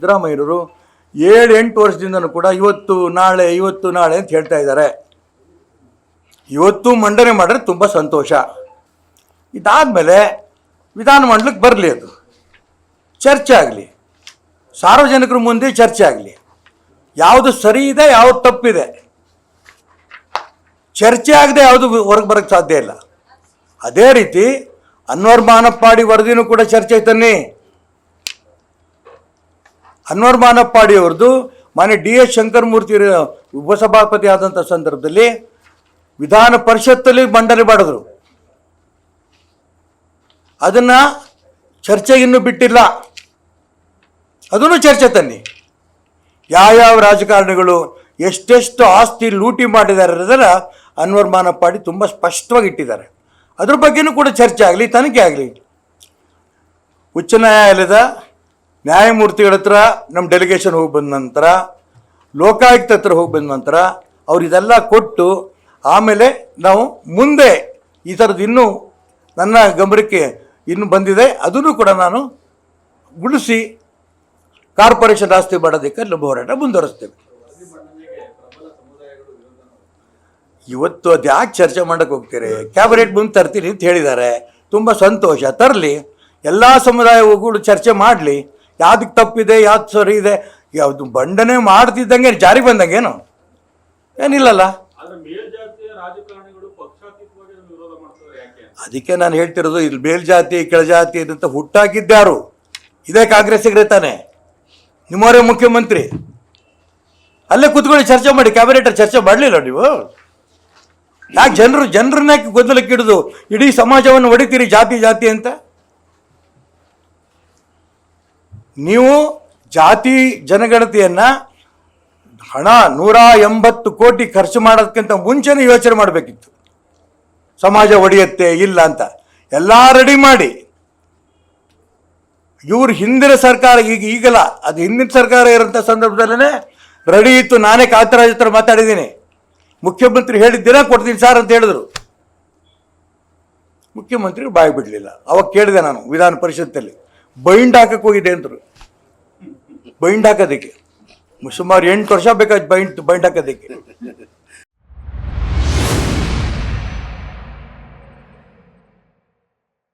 ಸಿದ್ದರಾಮಯ್ಯನವರು ಏಳು ಎಂಟು ವರ್ಷದಿಂದನೂ ಕೂಡ ಇವತ್ತು ನಾಳೆ ಇವತ್ತು ನಾಳೆ ಅಂತ ಹೇಳ್ತಾ ಇದ್ದಾರೆ. ಇವತ್ತು ಮಂಡನೆ ಮಾಡಿದ್ರೆ ತುಂಬ ಸಂತೋಷ. ಇದಾದಮೇಲೆ ವಿಧಾನಮಂಡಲಕ್ಕೆ ಬರಲಿ ಅದು. ಚರ್ಚೆ ಆಗಲಿ. ಸಾರ್ವಜನಿಕರ ಮುಂದೆ ಚರ್ಚೆ ಆಗಲಿ. ಯಾವುದು ಸರಿ ಇದೆ, ಯಾವುದು ತಪ್ಪಿದೆ. ಚರ್ಚೆ ಆಗದೆ ಯಾವುದು ಹೊರಗೆ ಬರೋಕ್ಕೆ ಸಾಧ್ಯ ಇಲ್ಲ. ಅದೇ ರೀತಿ ಅನ್ವರ್ ಮಾನಪ್ಪಾಡಿ ವರದಿನೂ ಕೂಡ ಚರ್ಚೆ ತನ್ನಿ ಅನ್ವರ್ ಮಾನಪ್ಪಾಡಿ ಅವ್ರದ್ದು, ಮಾನ್ಯ ಡಿ ಎಸ್ ಶಂಕರಮೂರ್ತಿ ಉಪಸಭಾಪತಿ ಆದಂಥ ಸಂದರ್ಭದಲ್ಲಿ ವಿಧಾನ ಪರಿಷತ್ತಲ್ಲಿ ಮಂಡನೆ ಮಾಡಿದ್ರು. ಅದನ್ನ ಚರ್ಚೆಗೆ ಇನ್ನೂ ಬಿಟ್ಟಿಲ್ಲ. ಅದನ್ನು ಚರ್ಚೆ ತನ್ನಿ. ಯಾವ್ಯಾವ ರಾಜಕಾರಣಿಗಳು ಎಷ್ಟೆಷ್ಟು ಆಸ್ತಿ ಲೂಟಿ ಮಾಡಿದ್ದಾರೆ ಅದರ ಅನ್ವರ್ ಮಾನಪ್ಪಾಡಿ ತುಂಬ ಸ್ಪಷ್ಟವಾಗಿ ಇಟ್ಟಿದ್ದಾರೆ. ಅದ್ರ ಬಗ್ಗೆನೂ ಕೂಡ ಚರ್ಚೆ ಆಗಲಿ, ತನಿಖೆ ಆಗಲಿ. ಉಚ್ಚ ನ್ಯಾಯಾಲಯದ ನ್ಯಾಯಮೂರ್ತಿಗಳ ಹತ್ರ ನಮ್ಮ ಡೆಲಿಗೇಷನ್ ಹೋಗಿ ಬಂದ ನಂತರ, ಲೋಕಾಯುಕ್ತ ಹತ್ರ ಹೋಗಿ ಬಂದ ನಂತರ ಅವ್ರು ಇದೆಲ್ಲ ಕೊಟ್ಟು ಆಮೇಲೆ ನಾವು ಮುಂದೆ ಈ ಥರದ್ದು ಇನ್ನೂ ನನ್ನ ಗಮನಕ್ಕೆ ಇನ್ನು ಬಂದಿದೆ. ಅದನ್ನು ಕೂಡ ನಾನು ಗುಡಿಸಿ ಕಾರ್ಪೊರೇಷನ್ ಆಸ್ತಿ ಮಾಡೋದಕ್ಕೆ ನಮ್ಮ ಹೋರಾಟ ಮುಂದುವರಿಸ್ತೇವೆ. ಇವತ್ತು ಅದು ಯಾಕೆ ಚರ್ಚೆ ಮಾಡಕ್ಕೆ ಹೋಗ್ತೀರಿ? ಕ್ಯಾಬಿನೆಟ್ ಮುಂದೆ ತರ್ತೀನಿ ಅಂತ ಹೇಳಿದ್ದಾರೆ. ತುಂಬ ಸಂತೋಷ. ತರಲಿ. ಎಲ್ಲ ಸಮುದಾಯಗಳು ಚರ್ಚೆ ಮಾಡಲಿ. ಯಾವ್ದಕ್ಕೆ ತಪ್ಪಿದೆ ಯಾವ್ದು ಸರಿ ಇದೆ ಯಾವುದು ಬಂಡನೆ ಮಾಡ್ತಿದ್ದಂಗೆ ಜಾರಿ ಏನಿಲ್ಲಲ್ಲ. ವಿರೋಧ ಮಾಡ್ತಾರೆ ಯಾಕೆ? ಅದಕ್ಕೆ ನಾನು ಹೇಳ್ತಿರೋದು ಇಲ್ಲಿ ಮೇಲ್ಜಾತಿ ಕೆಳಜಾತಿ ಅಂತ ಹುಟ್ಟಾಕಿದ್ದಾರು ಇದೇ ಕಾಂಗ್ರೆಸ್ಸಿಗೆ ತಾನೆ. ನಿಮ್ಮವರೇ ಮುಖ್ಯಮಂತ್ರಿ. ಅಲ್ಲೇ ಕೂತ್ಕೊಳ್ಳಿ ಚರ್ಚೆ ಮಾಡಿ ಕ್ಯಾಬಿನೆಟ್ ಚರ್ಚೆ ಮಾಡಲಿಲ್ಲ ನೀವು? ಯಾಕೆ ಜನರು ಜನರನ್ನೇ ಗೊಂದಲಕ್ಕೆ ಹಿಡಿದು ಇಡೀ ಸಮಾಜವನ್ನು ಹೊಡಿತೀರಿ ಜಾತಿ ಜಾತಿ ಅಂತ? ನೀವು ಜಾತಿ ಜನಗಣತಿಯನ್ನ ಹಣ ನೂರ ಎಂಬತ್ತು ಕೋಟಿ ಖರ್ಚು ಮಾಡೋದಕ್ಕಿಂತ ಮುಂಚೆನೇ ಯೋಚನೆ ಮಾಡಬೇಕಿತ್ತು. ಸಮಾಜ ಒಡೆಯುತ್ತೆ, ಇಲ್ಲ ಅಂತ. ಎಲ್ಲ ರೆಡಿ ಮಾಡಿ. ಇವ್ರ ಹಿಂದಿನ ಸರ್ಕಾರ, ಈಗ, ಈಗಲ್ಲ, ಅದು ಹಿಂದಿನ ಸರ್ಕಾರ ಇರೋಂಥ ಸಂದರ್ಭದಲ್ಲೇ ರೆಡಿ ಇತ್ತು. ನಾನೇ ಕಾಂತರಾಜ್ ಹತ್ರ ಮಾತಾಡಿದ್ದೀನಿ. ಮುಖ್ಯಮಂತ್ರಿ ಹೇಳಿದ್ದಿನ ಕೊಡ್ತೀನಿ ಸರ್ ಅಂತ ಹೇಳಿದ್ರು. ಮುಖ್ಯಮಂತ್ರಿ ಬಾಯಿ ಬಿಡಲಿಲ್ಲ. ಅವಾಗ ಕೇಳಿದೆ ನಾನು ವಿಧಾನ ಪರಿಷತ್ತಲ್ಲಿ. ಬೈಂಡ್ ಹಾಕಕ್ಕೆ ಹೋಗಿದೆ ಅಂದರು. ಬೈಂಡ್ ಹಾಕೋದಕ್ಕೆ. ಸುಮಾರು ಎಂಟು ವರ್ಷ ಬೇಕಾಯ್ತು ಬೈಂಡ್ ಬೈಂಡ್ ಹಾಕೋದಕ್ಕೆ.